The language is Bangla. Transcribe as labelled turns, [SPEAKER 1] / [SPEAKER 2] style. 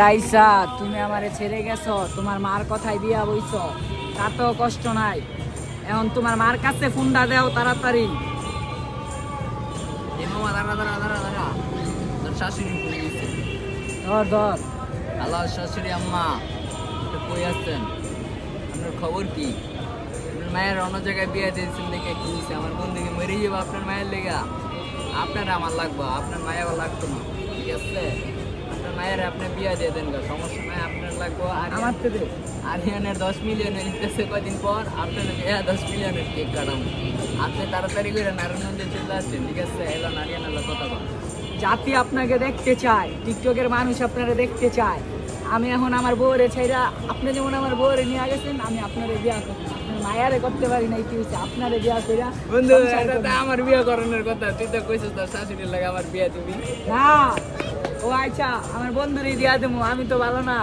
[SPEAKER 1] রাইসা তুমি আমারে ছেড়ে গেছো তোমার মার কথাই দিয়া বইছ। তাতেও কষ্ট নাই। এখন তোমার মার কাছে ফোনটা দেও তাড়াতাড়ি।
[SPEAKER 2] শাশুড়ি
[SPEAKER 1] ধর ধর।
[SPEAKER 2] হ্যালো শাশুড়ি আম্মা তো কই আসছেন আপনার খবর কি? আপনার মায়ের অন্য জায়গায় বিয়ে দিয়েছেন দেখে কি আমার বোন দেখে মরে যাব আপনার মায়ের লেগা। আপনার আমার লাগবো আপনার মায়ের লাগতো না। মায়ের আপনি বিয়ে দিয়ে দেন গা সমস্যা নাই আপনার লাগবো আর
[SPEAKER 1] আমার তো
[SPEAKER 2] আরিয়ানের দশ নিতেছে কদিন পর আপনার বিয়ে দশ মিলিয়নের কেক কাটাবো। আপনি তাড়াতাড়ি করে নারায়ণগঞ্জে চলে আসছেন ঠিক আছে? এলো নারিয়ানের কথা বল।
[SPEAKER 1] জাতি আপনাকে দেখতে চায় টিকটকের মানুষ আপনারা দেখতে চায়। আমি এখন আমার বউরে ছাইরা আপনি যেমন আমার বউরে নিয়ে গেছেন আমি আপনারে বিয়া করব। মায়ারে করতে পারি নাই কি হয়েছে আপনারে বিয়া কইরা
[SPEAKER 2] বন্ধু এটা আমার বিয়ে করানোর কথা তুই তো কইছিস তোর শাশুড়ির লাগে আমার বিয়ে দিবি।
[SPEAKER 1] না ও আচ্ছা আমার বন্ধুরই দিয়া দেবো আমি তো ভালো না।